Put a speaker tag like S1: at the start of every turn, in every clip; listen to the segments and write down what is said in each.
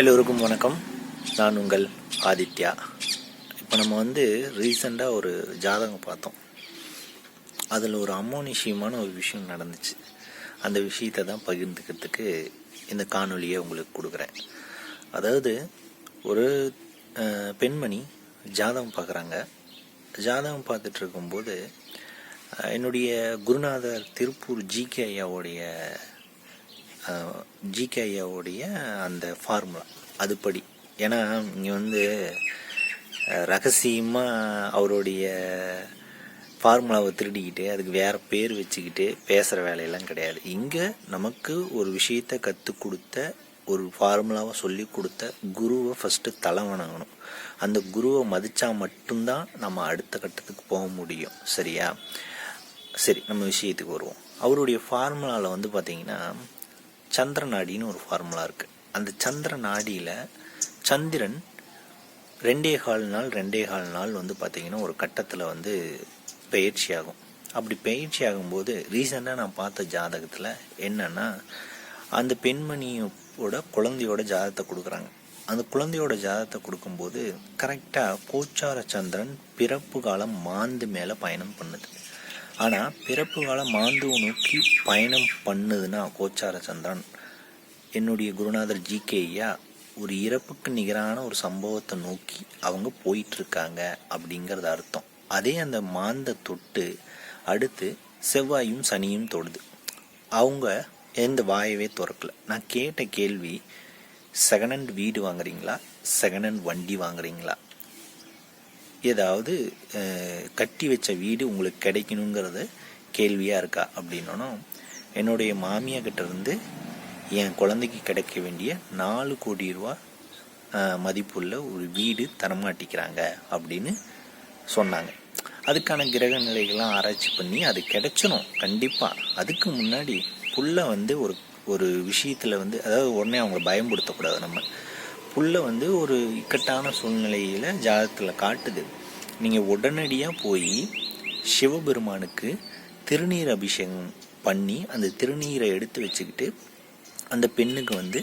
S1: எல்லோருக்கும் வணக்கம். நான் உங்கள் ஆதித்யா. இப்போ நம்ம வந்து ரீசெண்டாக ஒரு ஜாதகம் பார்த்தோம். அதில் ஒரு அமோனிஷியமான ஒரு விஷயம் நடந்துச்சு. அந்த விஷயத்தை தான் பகிர்ந்துக்கிறதுக்கு இந்த காணொலியை உங்களுக்கு கொடுக்குறேன். அதாவது ஒரு பெண்மணி ஜாதகம் பார்க்குறாங்க. ஜாதகம் பார்த்துட்டு இருக்கும்போது என்னுடைய குருநாதர் திருப்பூர் ஜிகே ஐயாவுடைய ஜிகேஐயாவுடைய அந்த ஃபார்முலா அதுபடி. ஏன்னா இங்கே வந்து ரகசியமாக அவருடைய ஃபார்முலாவை திருடிக்கிட்டு அதுக்கு வேற பேர் வச்சுக்கிட்டு பேசுகிற வேலையெல்லாம் கிடையாது. இங்கே நமக்கு ஒரு விஷயத்தை கற்றுக் கொடுத்த ஒரு ஃபார்முலாவை சொல்லி கொடுத்த குருவை ஃபஸ்ட்டு தலை வணங்கணும் அந்த குருவை மதித்தா மட்டும்தான் நம்ம அடுத்த கட்டத்துக்கு போக முடியும். சரியா? சரி நம்ம விஷயத்துக்கு வருவோம். அவருடைய ஃபார்முலாவில் வந்து பார்த்திங்கன்னா சந்திர நாடின்னு ஒரு ஃபார்முலா இருக்குது அந்த சந்திர நாடியில் சந்திரன் ரெண்டே கால் நாள் ரெண்டே கால் நாள் வந்து பார்த்தீங்கன்னா ஒரு கட்டத்தில் வந்து பயிற்சி ஆகும் அப்படி பயிற்சி ஆகும்போது ரீசெண்டாக நான் பார்த்த ஜாதகத்தில் என்னன்னா அந்த பெண்மணியோட குழந்தையோட ஜாதகத்தை கொடுக்குறாங்க. அந்த குழந்தையோட ஜாதகத்தை கொடுக்கும்போது கரெக்டாக கோச்சார சந்திரன் பிறப்பு காலம் மாந்து மேலே பயணம் பண்ணுது. ஆனால் பிறப்பு கால மாந்துவை நோக்கி பயணம் பண்ணுதுன்னா கோச்சார சந்திரன். என்னுடைய குருநாதர் ஜி. ஐயா ஒரு இறப்புக்கு நிகரான ஒரு சம்பவத்தை நோக்கி அவங்க போயிட்டுருக்காங்க அப்படிங்கிறது அர்த்தம். அதே அந்த மாந்த தொட்டு அடுத்து செவ்வாயும் சனியும் தொடுது. அவங்க எந்த வாயவே திறக்கல. நான் கேட்ட கேள்வி செகண்ட் ஹேண்ட் வீடு வாங்குறீங்களா? செகண்ட் ஹேண்ட் வண்டி வாங்குறீங்களா? ஏதாவது கட்டி வச்ச வீடு உங்களுக்கு கிடைக்கணுங்கிறத கேள்வியாக இருக்கா அப்படின்னோம் என்னுடைய மாமியா இருந்து என் குழந்தைக்கு கிடைக்க வேண்டிய நாலு கோடி ரூபா மதிப்புள்ள ஒரு வீடு தரமாட்டிக்கிறாங்க அப்படின்னு சொன்னாங்க. அதுக்கான கிரக நிலைகள்லாம் ஆராய்ச்சி பண்ணி அது கிடைச்சிடும் கண்டிப்பாக அதுக்கு முன்னாடி புள்ள வந்து ஒரு ஒரு விஷயத்தில் வந்து அதாவது உடனே அவங்கள பயன்படுத்தக்கூடாது நம்ம. புள்ள வந்து ஒரு இக்கட்டான சூழ்நிலையில் ஜாதகத்தில் காட்டுது. நீங்கள் உடனடியாக போய் சிவபெருமானுக்கு திருநீர் அபிஷேகம் பண்ணி அந்த திருநீரை எடுத்து வச்சுக்கிட்டு அந்த பெண்ணுக்கு வந்து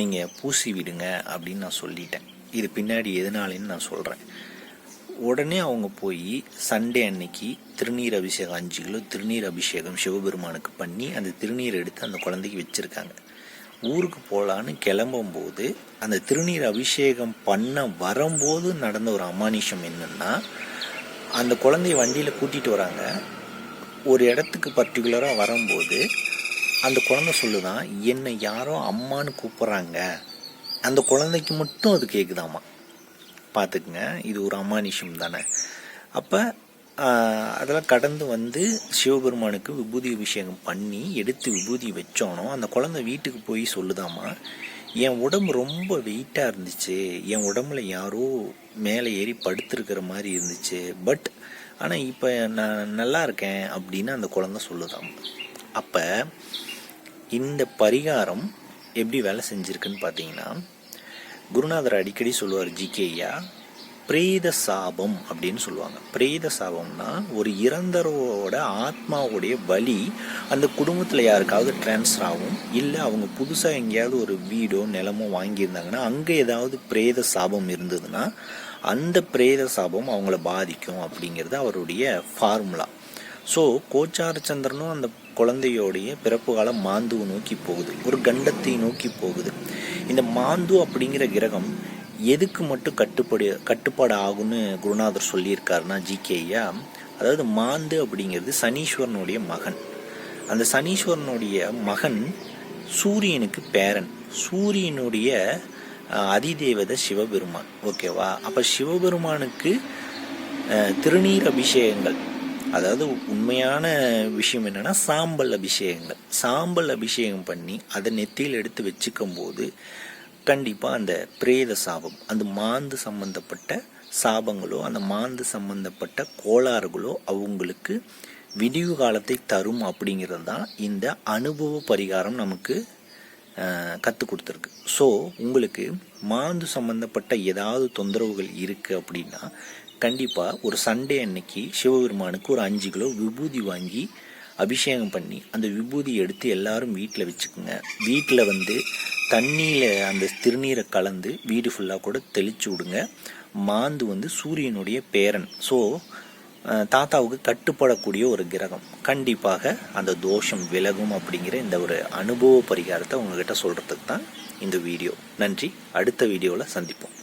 S1: நீங்கள் பூசி விடுங்க அப்படின்னு நான் சொல்லிட்டேன். இது பின்னாடி எதனாலேன்னு நான் சொல்கிறேன் உடனே அவங்க போய் சண்டே அன்னைக்கு திருநீர் அபிஷேகம் அஞ்சு கிலோ திருநீர் அபிஷேகம் சிவபெருமானுக்கு பண்ணி அந்த திருநீர் எடுத்து அந்த குழந்தைக்கு வச்சுருக்காங்க. ஊருக்கு போகலான்னு கிளம்பும்போது அந்த திருநீர் அபிஷேகம் பண்ண வரும்போது நடந்த ஒரு அமானுஷம் என்னென்னா அந்த குழந்தைய வண்டியில் கூட்டிகிட்டு வராங்க. ஒரு இடத்துக்கு பர்டிகுலராக வரும்போது அந்த குழந்தை சொல்லுதான் என்னை யாரோ அம்மான்னு கூப்பிட்றாங்க. அந்த குழந்தைக்கு மட்டும் அது கேட்குதாமா பார்த்துக்குங்க இது ஒரு அமானுஷம் தானே. அப்போ அதெல்லாம் கடந்து வந்து சிவபெருமானுக்கு விபூதி அபிஷேகம் பண்ணி எடுத்து விபூதி வச்சோனோ அந்த குழந்தை வீட்டுக்கு போய் சொல்லுதாமா என் உடம்பு ரொம்ப வெயிட்டாக இருந்துச்சு. என் உடம்புல யாரோ மேலே ஏறி படுத்துருக்கிற மாதிரி இருந்துச்சு. பட் ஆனால் இப்போ நான் நல்லா இருக்கேன் அப்படின்னு அந்த குழந்தை சொல்லுதாம். அப்போ இந்த பரிகாரம் எப்படி வேலை செஞ்சுருக்குன்னு பார்த்தீங்கன்னா குருநாதர் அடிக்கடி சொல்லுவார் ஜிகேயா பிரேத சாபம் அப்படின்னு சொல்லுவாங்க. பிரேத சாபம்னா ஒரு இறந்தரோட ஆத்மாவுடைய வலி அந்த குடும்பத்தில் யாருக்காவது டிரான்ஸ்ஃபர் ஆகும். இல்லை அவங்க புதுசாக எங்கேயாவது ஒரு வீடோ நிலமோ வாங்கியிருந்தாங்கன்னா அங்கே ஏதாவது பிரேத சாபம் இருந்ததுன்னா அந்த பிரேத சாபம் அவங்கள பாதிக்கும் அப்படிங்கிறது அவருடைய ஃபார்முலா ஸோ கோச்சார சந்திரனும் அந்த குழந்தையோடைய பிறப்பு காலம் மாந்துவை நோக்கி போகுது. ஒரு கண்டத்தை நோக்கி போகுது. இந்த மாந்து அப்படிங்கிற கிரகம் எதுக்கு மட்டும் கட்டுப்படி கட்டுப்பாடு ஆகும்னு குருநாதர் சொல்லியிருக்காருன்னா ஜிகே ஐயா அதாவது மாந்து அப்படிங்கிறது சனீஸ்வரனுடைய மகன். அந்த சனீஸ்வரனுடைய மகன் சூரியனுக்கு பேரன். சூரியனுடைய அதிதேவதை சிவபெருமான். ஓகேவா? அப்போ சிவபெருமானுக்கு திருநீர் அபிஷேகங்கள். அதாவது உண்மையான விஷயம் என்னென்னா சாம்பல் அபிஷேகங்கள். சாம்பல் அபிஷேகம் பண்ணி அதை நெத்தியில் எடுத்து வச்சுக்கும் போது கண்டிப்பாக அந்த பிரேத சாபம் அந்த மாந்து சம்பந்தப்பட்ட சாபங்களோ அந்த மாந்து சம்பந்தப்பட்ட கோளாறுகளோ அவங்களுக்கு விடிவு காலத்தை தரும் அப்படிங்கிறது தான் இந்த அனுபவ பரிகாரம் நமக்கு கற்றுக் கொடுத்துருக்கு. ஸோ உங்களுக்கு மாந்து சம்பந்தப்பட்ட ஏதாவது தொந்தரவுகள் இருக்குது அப்படின்னா கண்டிப்பாக ஒரு சண்டே அன்னைக்கு சிவபெருமானுக்கு ஒரு அஞ்சு கிலோ விபூதி வாங்கி அபிஷேகம் பண்ணி அந்த விபூதி எடுத்து எல்லாரும் வீட்டில் வச்சுக்கோங்க. வீட்டில் வந்து தண்ணியில் அந்த திருநீரை கலந்து வீடு ஃபுல்லாக கூட தெளிச்சு விடுங்க. மாந்து வந்து சூரியனுடைய பேரன். ஸோ தாத்தாவுக்கு கட்டுப்படக்கூடிய ஒரு கிரகம். கண்டிப்பாக அந்த தோஷம் விலகும் அப்படிங்கிற இந்த ஒரு அனுபவ பரிகாரத்தை உங்ககிட்ட சொல்கிறதுக்கு தான் இந்த வீடியோ. நன்றி. அடுத்த வீடியோவில் சந்திப்போம்.